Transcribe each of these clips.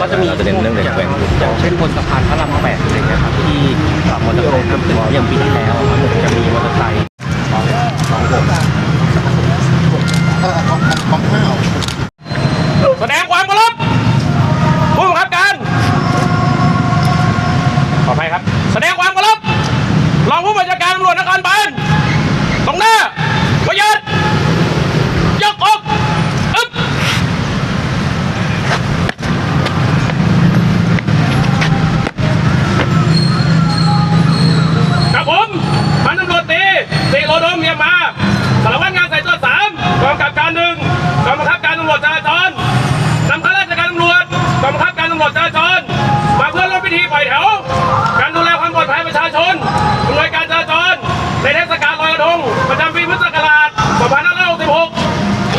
ก็จะมีเราจะเน้นเรื่องเด็กแว้นอย่างเช่นบนสะพานพระรามแปดอะไรเงี้ยครับที่มอเตอร์ไซค์ทำตึกอย่างปีที่แล้วครับผมจะมีมอเตอร์ไซค์แสดงความเคารพผู้บังคับการขออภัยครับ แสดงความเคารพรองผู้บัญชาการตำรวจนครบาลตรงหน้าประหยัดยกอก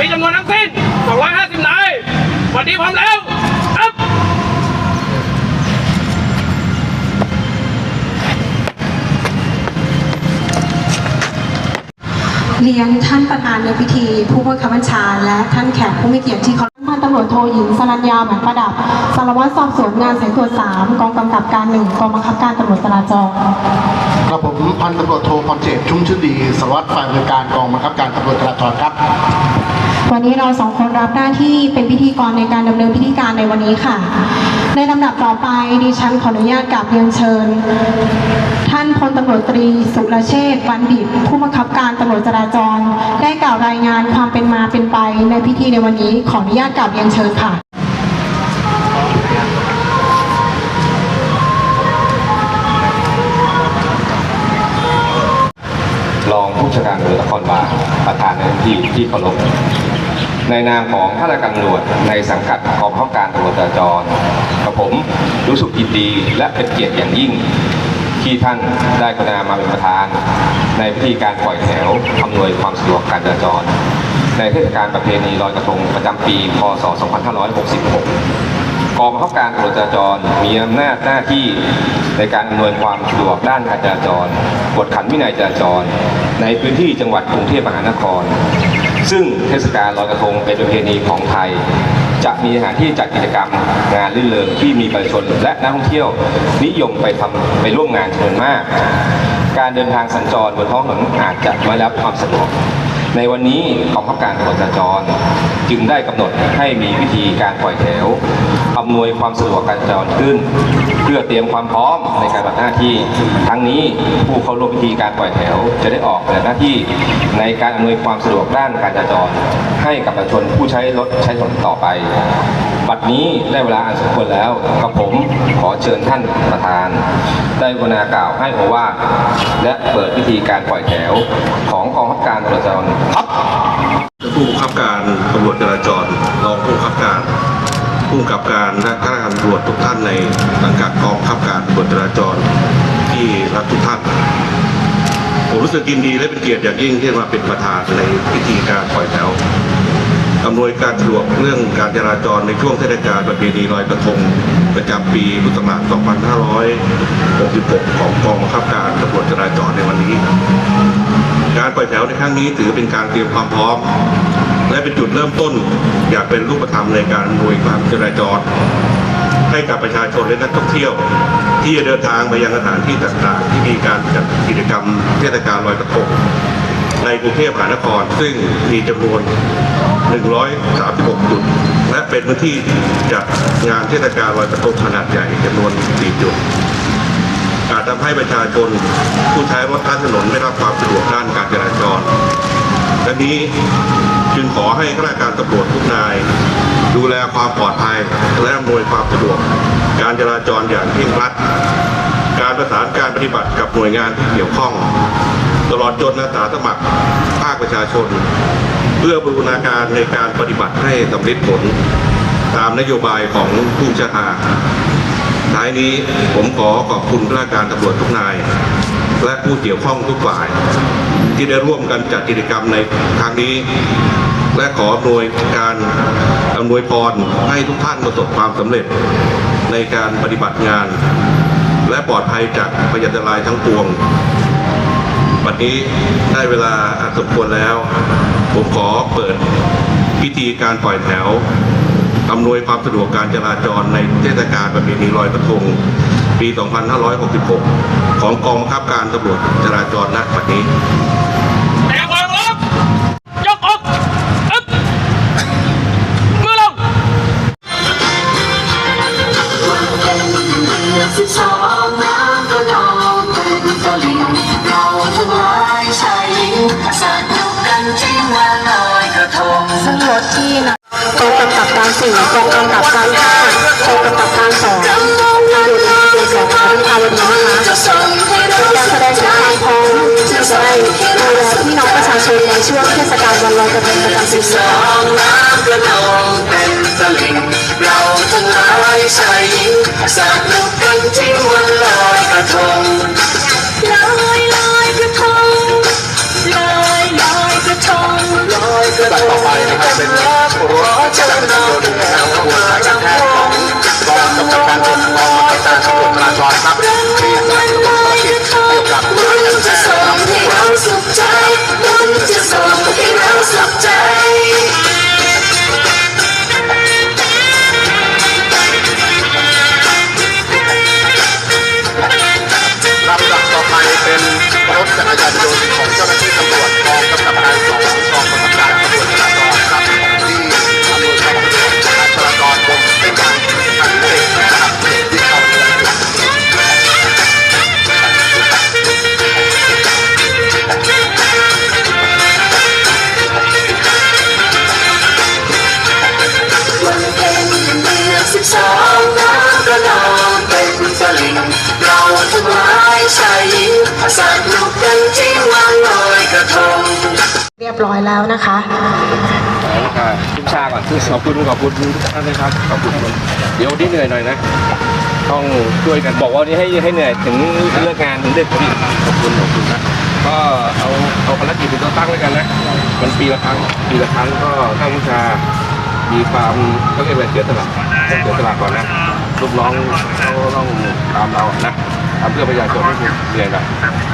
มีจำนวนทั้งสิ้น 250 นาย วันนี้พร้อมแล้วครับเรียนท่านประธานในพิธี ผู้บังคับบัญชา และท่านแขกผู้มีเกียรติที่เคารพ พันตำรวจโทหญิงสรัญญาหมันประดับ สารวัตรสอบสวนงานสายตรวจสามกองกำกับการหนึ่งกองบังคับการตำรวจจราจรครับผมพันตำรวจโทพรเจตชุ่มชื่นดีสารวัตรฝ่ายบริการกองบังคับการตำรวจจราจรครับวันนี้เราสองคนรับหน้าที่เป็นพิธีกรในการดำเนินพิธีการในวันนี้ค่ะ ในลำดับต่อไปดิฉันขออนุญาตกราบเรียนเชิญท่าน พลตำรวจตรีสุรเชษฐ์วันดิต ผู้บังคับการตำรวจจราจร ได้กล่าวรายงานความเป็นมาเป็นไปในพิธีในวันนี้ขออนุญาตกราบเรียนเชิญค่ะรองผู้บัญชการตำรวจนครบาลประธานในที่ที่เคารพในนามของข้าราชการตำรวจในสังกัดกองบังคับการตำรวจจราจรกับผมรู้สึกยินดีและเป็นเกียรติอย่างยิ่ง ที่ท่านได้กรุณามาเป็นประธาน ในพิธีการปล่อยแถวอำนวยความสะดวกการจราจร ในเทศกาลประเพณีลอยกระทงประจำปี พศ 2566 กองบังคับการตรวจจราจรมีอำนาจหน้าที่ในการอำนวยความสะดวกด้านการจราจรกวดขันวินัยจราจร ในพื้นที่จังหวัดกรุงเทพมหานคร ซึ่งเทศกาลลอยกระทงเป็นประเพณีของไทย จะมีสถานที่จัดกิจกรรมงานลื่นเริงที่มีประชาชนและนักท่องเที่ยว นิยมไปทำไปร่วมงานจำนวนมาก การเดินทางสัญจรบนท้องถนนอาจจะไม่ได้รับความสะดวกในวันนี้กองทัพการตำรวจจราจร จึงได้กำหนดให้มีวิธีการปล่อยแถว อำนวยความสะดวกการจราจรขึ้น เพื่อเตรียมความพร้อมในการปฏิบัติหน้าที่ ทั้งนี้ผู้เข้าร่วมพิธีการปล่อยแถว จะได้ออกปฏิบัติหน้าที่ในการอำนวยความสะดวกด้านการจราจร ให้กับประชาชนผู้ใช้รถใช้ถนนต่อไป บัดนี้ได้เวลาอันสมควรแล้วกับผมขอเชิญท่านประธาน ได้กรุณากล่าวให้โอวาทและเปิดพิธีการปล่อยแถว ของกองบังคับการตำรวจจราจรครับผู้บังคับการตำรวจจราจรรองผู้บังคับการ ผู้กำกับการและข้าราชการตำรวจทุกท่านในสังกัดกองบังคับการตำรวจจราจรที่รักทุกท่าน ผมรู้สึกยินดีและเป็นเกียรติอย่างยิ่งที่มาเป็นประธานในพิธีการปล่อยแถวอำนวยการสะดวกเรื่องการจราจรในช่วงเทศกาลประเพณีลอยกระทงประจำปีพุทธศักราช 2566 ของกองบังคับการตำรวจจราจรในวันนี้ การปล่อยแถวในครั้งนี้ถือเป็นการเตรียมความพร้อม และเป็นจุดเริ่มต้นอยากเป็นรูปธรรมในการอำนวยความจราจรให้กับประชาชนและนักท่องเที่ยว ที่จะเดินทางไปยังสถานที่ต่างๆ ที่มีการจัดกิจกรรมเทศกาลลอยกระทงในกรุงเทพมหานครซึ่งมีจำนวน 136 จุด และเป็นพื้นที่จัดงานเทศกาลลอยกระทงขนาดใหญ่จำนวน 4 จุด อาจทำให้ประชาชนผู้ใช้รถใช้ถนนไม่รับความสะดวกด้านการจราจรดังนี้จึงขอให้ข้าราชการตำรวจทุกนาย ดูแลความปลอดภัยและอำนวยความสะดวก การจราจรอย่างเคร่งครัด การประสานการปฏิบัติกับหน่วยงานที่เกี่ยวข้อง ตลอดจนอาสาสมัครภาคประชาชน เพื่อบูรณาการในการปฏิบัติให้สำเร็จผล ตามนโยบายของผู้ชากา ท้ายนี้ผมขอขอบคุณข้าราชการตำรวจทุกนาย และผู้เกี่ยวข้องทุกฝ่าย ที่ได้ร่วมกันจัดกิจกรรมในครั้งนี้ และขออำนวยการอำนวยพรให้ทุกท่านประสบความสำเร็จในการปฏิบัติงาน และปลอดภัยจากพยันตรายทั้งปวงวันนี้ได้เวลาอันสมควรแล้ว ผมขอเปิดพิธีการปล่อยแถว อำนวยความสะดวกการจราจรในเทศกาลประเพณีลอยกระทง ปี 2566 ของกองบังคับการตำรวจจราจรณบัดนี้แต่วางลงยกกอึ๊บมือลำกับการสี่กองกำกับการห้ากองกำกับการสองทางด่วนอินเตอร์สองของวิภาวดีนะคะเป็นการแสดงถึงความพร้อมที่จะได้ดูแลพี่น้องประชาชนในช่วงเทศกาลวันลอยกระทงประจำปีสองน้ำก็นองเป็นตะลิ่งเราทั้งหลายชายหญิงสนุกกันที่วันลอยกระทง ลอยกระทงต่อไปนะครับเป็นขอเชิญน้องแถวมาจังหวงกองกำกับการตำรวจกองกำกับการตำรวจจราจรครับที่จะทำภารกิจเกี่ยวกับมันจะส่งให้เราสุขใจมันจะส่งให้เราสุขใจลำดับต่อไปเป็นรถจักรยาน ยบร้อยแล้วนะคะทุกชาก่อนขอบคุณขอบคุณทุกท่านนะครับขอบคุณเดี๋ยววันนี้เหนื่อยหน่อยนะต้องช่วยกันบอกว่าวันนี้ให้ให้เหนื่อยถึงเลิกงานถึงดึกพอดีขอบคุณขอบคุณนะก็เอาเอาภารกิจเป็นตัวตั้งแล้วกันนะมันปีละครั้งปีละครั้งก็ท่านผู้ชามีความเขาเรียกอะไรเสียสละต้องเสียสละก่อนนะลูกน้องเขาต้องตามเรานะทำเพื่อประชาชนไม่เหนื่อยหน่อยแล้ว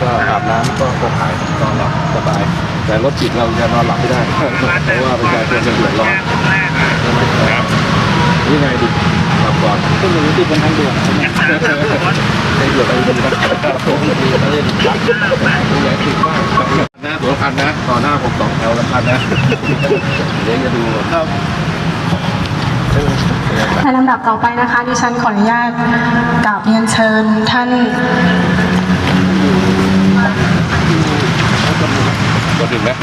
ก็อาบน้ำก็ก็หายนอนหลับสบาย แต่รถติดเราจะนอนหลับไม่ได้ เพราะว่าประชาชนจะเดือดร้อนนี่ไงดิขับก่อนขึ้นอยู่ที่เป็นทางด่วนใช่ไหมทางด่วนอะไรเป็นกันโค้งดีก็เล่นรักดูแลติดมากหน้าสวนคันนะ ต่อหน้าผมสองแถวละคันนะเดี๋ยวจะดูครับในลำดับต่อไปนะคะ ดิฉันขออนุญาตกราบเรียนเชิญท่าน กดถึงนะ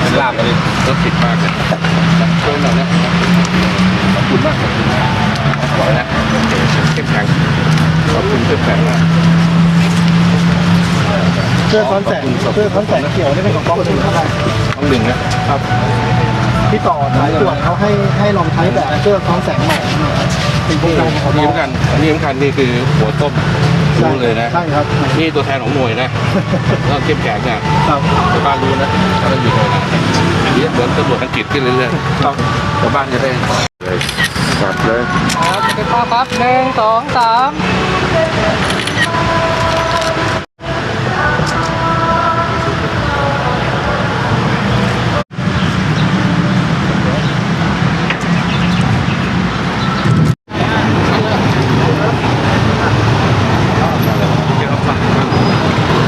เป็นลาบเลยรถติดมากเลยช่วยหน่อยนะขอบคุณมากขอบคุณมากขอนะเข้มแข็งขอบคุณเข้มแข็งมากเสื้อคอนแสงเสื้อคอนแสงเขียวนี่เป็นของกองทุนเท่าไหร่ต้องหนึ่งนะครับพี่ต่อสายตรวจเขาให้ให้ลองใช้แบบเสื้อคอนแสงใหม่เป็นโครงการของนี่เขาสำคัญอันนี้สำคัญนี่คือหัวต้มรู้เลยนะ ใช่ครับนี่ตัวแทนของหน่วยนะต้องเข้มแข็งอะครับชาวบ้านรู้นะถ้าเราอยู่หน่วยไหนนี่เหมือนตำรวจอังกฤษขึ้นเรื่อยๆครับชาวบ้านจะได้จับเลยครับเป็นภาพครับหนึ่งสองสาม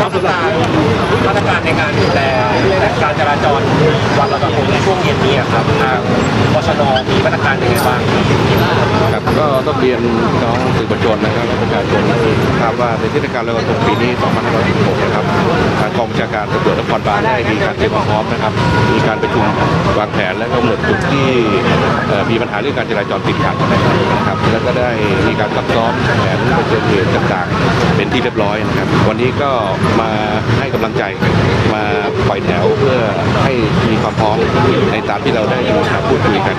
มาตรการมาตรการในการดูแลการจราจรวันลอยกระทงในช่วงเย็นนี้ครับทางวชนมีมาตรการยังไงบ้างครับก็ต้องเรียนน้องสื่อมวลชนนะครับและประชาชนทราบว่าในเทศกาลลอยกระทงปีนี้ 2566 นะครับทาง การตำรวจนครบาลได้มีการเตรียมพร้อมนะครับ มีการประชุมวางแผนและกำหนดจุดที่มีปัญหาเรื่องการจราจรติดขัดนะครับ แล้วก็ได้มีการซักซ้อมแผนเผชิญเหตุต่างๆ เป็นที่เรียบร้อยนะครับ วันนี้ก็มาให้กำลังใจมาปล่อยแถวเพื่อให้มีความพร้อมในตามที่เราได้มาพูดคุยกัน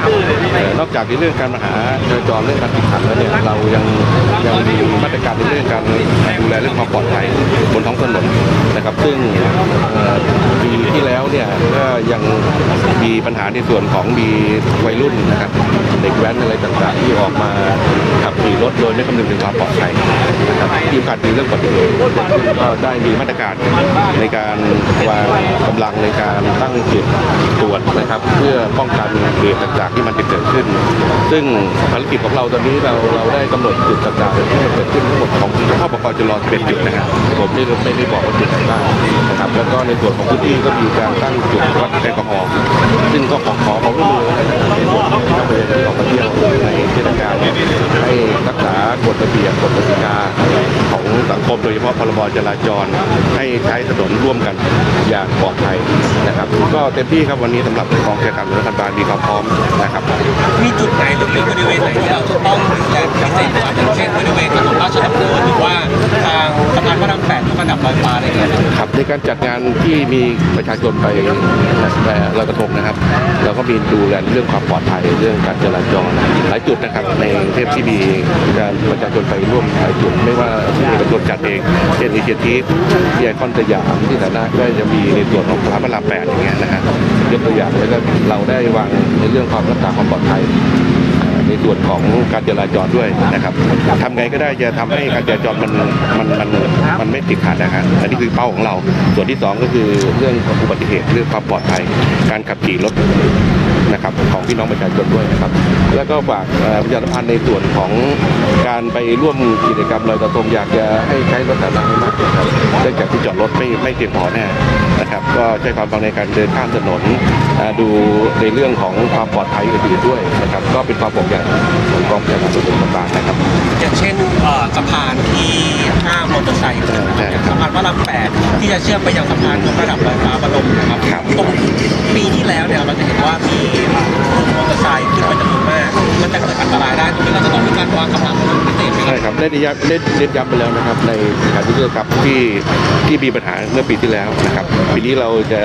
นอกจากในเรื่องการปัญหาจราจรเรื่องการติดขัดแล้วเนี่ยเรายังยังมีมาตรการในเรื่องการดูแลเรื่องความปลอดภัยบนท้องถนนนะครับ ซึ่งเอ่อปีที่แล้วเนี่ยก็ยังมีปั ญหาในส่วนของมีวัยรุ่นนะครับเด็กแว้นอะไรต่างๆ ที่ออกมาขับขี่รถโดยไม่คำนึงถึงความปลอดภัยนะครับที่การมีเรื่องอุบัติเหตุก็ได้มีมาตรการในการวางกำลังในการตั้งจุดตรวจนะครับ เพื่อป้องกันเหตุต่างๆที่มันจะเกิดขึ้น ซึ่งภารกิจของเราตอนนี้เราเราได้กำหนดจุดต่างๆที่มันเกิดขึ้นทั้งหมดของข้อประกอบจรอเป็นจุดนะครับผมไม่ไม่ได้บอกว่าจุดไหนบ้างนะครับแล้วก็ในส่วนของพื้นที่ก็มีการตั้งจุดวัดแอลกอฮอล์ซึ่งก็ขอขอความร่วมมือในส่วนของนับเรียนที่ออกมาเที่ยวในเทศกาลเนี่ยให้รักษากฎระเบียบกฎกติกาของสังคมโดยเฉพาะพรบจราจร ให้ใช้ถนนร่วมกันอย่างปลอดภัยนะครับ ก็เต็มที่ครับวันนี้สำหรับกองกิจการรัฐบาลมีความพร้อมนะครับ แปดยกระดับลอยฟ้าอะไรเงี้ยครับในการจัดงานที่มีประชาชนไปแต่ลอยกระทงนะครับเราก็มีดูแลเรื่องความปลอดภัยเรื่องการจราจรหลายจุดนะครับในเทพที่มีการประชาชนไปร่วมหลายจุด ไม่ว่าที่เอกชนจัดเองเช่นอิเชียทีฟที่ไอคอนสยามที่สาธารณะก็จะมีในส่วนของสะพานพระราแปดอย่างเงี้ยนะฮะยกตัวอย่างแล้วก็เราได้วางในเรื่องความรักษาความปลอดภัย ในส่วนของการจราจรด้วยนะครับทำไงก็ได้จะทำให้การจราจรมันมันมันมันไม่ติดขัดนะครับอันนี้คือเป้าของเรา ส่วนที่สองก็คือเรื่องของอุบัติเหตุเรื่องความปลอดภัย การขับขี่รถ นะครับของพี่น้องประชาชนด้วยนะครับ แล้วก็ฝากเอ่อประชาสัมพันธ์ในส่วนของการไปร่วมกิจกรรมลอยกระทงอยากจะให้ใช้รถสาธารณะให้มากขึ้นครับเนื่องจากที่จอดรถไม่ไม่เพียงพอแน่นะครับ ก็ใช้ความระวังในการเดินข้ามถนนอ่าดูในเรื่องของความปลอดภัยอื่นๆด้วยนะครับ ก็เป็นความห่วงใยของกองประชาสัมพันธ์ต่างๆนะครับ อย่างเช่นเอ่อสะพานที่ห้ามมอเตอร์ไซค์ใช่ครับสะพานพระรามแปดที่จะเชื่อมไปยังสะพานยกระดับลอยฟ้าบรมนะครับครับตรงปีที่แล้วเนี่ยเราจะเห็นว่ามีกลุ่มมอเตอร์ไซค์ขึ้นมาจำนวนมาก มันจะเกิดอันตรายได้ตรงนี้เราจะต้องมีการวางกำลังพิเศษใช่ครับได้เน้นย้ำได้เน้นย้ำไปแล้วนะครับ ในการที่เลือกครับที่ที่มีปัญหาเมื่อปีที่แล้วนะครับปีนี้เราจะ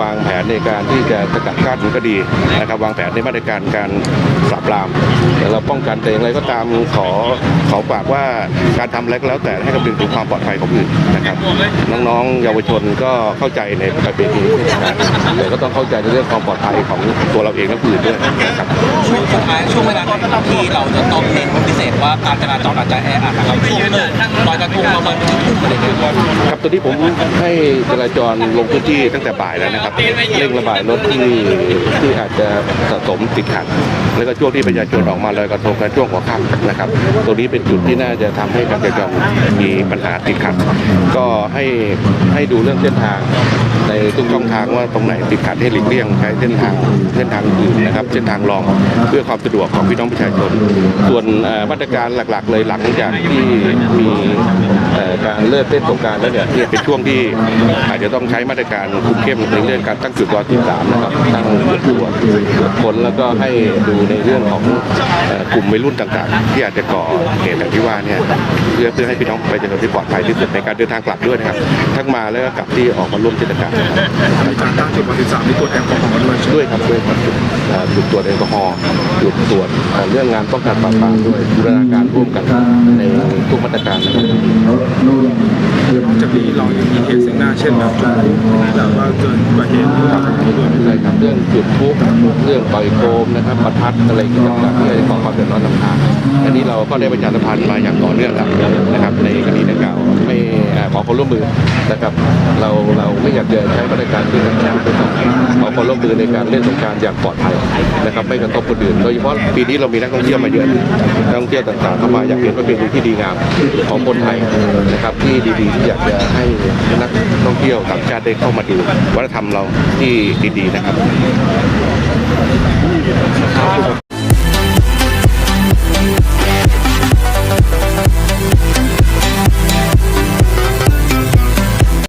วางแผนในการที่จะสกัดกั้นก็ดีนะครับ วางแผนในมาตรการการปราบปรามแต่เราป้องกันแต่อย่างไรก็ตามขอขอฝากว่าการทำอะไรก็แล้วแต่ให้คำนึงถึงความปลอดภัยของอื่นนะครับ น้องๆ เยาวชนก็เข้าใจในประเพณีเทศกาลแต่ก็ต้องเข้าใจในเรื่องความปลอดภัยของตัวเราเองและผู้อื่นด้วยนะครับช่วงสุดท้าช่วงเวลาที่เราจะต้องเน้นพิเศษว่าการจราจรอาจจะแออัดนะครับช่วงเลิกลอยกระทงประมาณทุ่มอะไรเงี้ยครับตอนนี้ผมให้จราจรลงพื้นที่ตั้งแต่บ่ายแล้วนะครับเร่งระบายรถที่ที่อาจจะสะสมติดขัด แล้วก็ช่วงที่ประชาชนออกมาลอยกระทงในช่วงหัวค่ำนะครับตรงนี้เป็นจุดที่น่าจะทำให้การจราจรมีปัญหาติดขัด ก็ให้ให้ดูเรื่องเส้นทางในทุกช่องทางว่าตรงไหนติดขัดให้หลีกเลี่ยงใช้เส้นทางเส้นทางอื่นนะครับเส้นทางรองเพื่อความสะดวกของพี่น้องประชาชน ส่วนเอ่อมาตรการหลักๆ เลยหลังจากที่มีเอ่อการเลิกเต้นสงกรารแล้วเนี่ยเนี่ยเป็นช่วงที่อาจจะต้องใช้มาตรการคุมเข้มในเรื่องการตั้งจุดรอที่สามนะครับตั้งจุดตรวจตรวจคนแล้วก็ให้ดูในเรื่องของเอ่อกลุ่มวัยรุ่นต่างๆ ที่อาจจะก่อเหตุอย่างที่ว่าเนี่ยเพื่อเพื่อให้พี่น้องประชาชนที่ปลอดภัยที่สุดในการเดินทางกลับด้วยนะครับ ทั้งมาแล้วก็กลับที่ออกมาร่วมเทศกาลมีการตั้งจุดวันที่สามที่ตรวจแอลกอฮอล์ด้วยด้วยครับด้วยครับจุดเอ่อจุดตรวจแอลกอฮอล์จุดตรวจเรื่องงานป้องกันปราบปรามด้วยบูรณาการร่วมกันในทุกมาตรการนะครับจากนี้เรายังมีเหตุเสียงหน้าเช่นแบบแบบว่าเกินกว่าเหตุครับใช่ครับเรื่องจุดพลุเรื่องปล่อยโคมนะครับประทัดอะไรต่างๆที่อาจะก่อความเดือดร้อนรำคาญอันนี้เราก็ได้ประชาสัมพันธ์มาอย่างต่อเนื่องนะครับในคดีดังกล่าวไม่ขอความร่วมมือนะครับเราเราไม่อยากจะใช้มาตรการที่รุน ตือในการเล่นสงการอย่างปลอดภัยนะครับไม่กระทบคนอื่นโดยเฉพาะปีนี้เรามีนักท่องเที่ยวมาเยอะนักท่องเที่ยวต่างๆเข้ามาอยากเห็นว่าเป็นที่ดีงามของคนไทยนะครับที่ดีๆที่อยากจะให้นักท่องเที่ยวต่างชาติได้เข้ามาดูวัฒนธรรมเราที่ดีๆนะครับ Thank.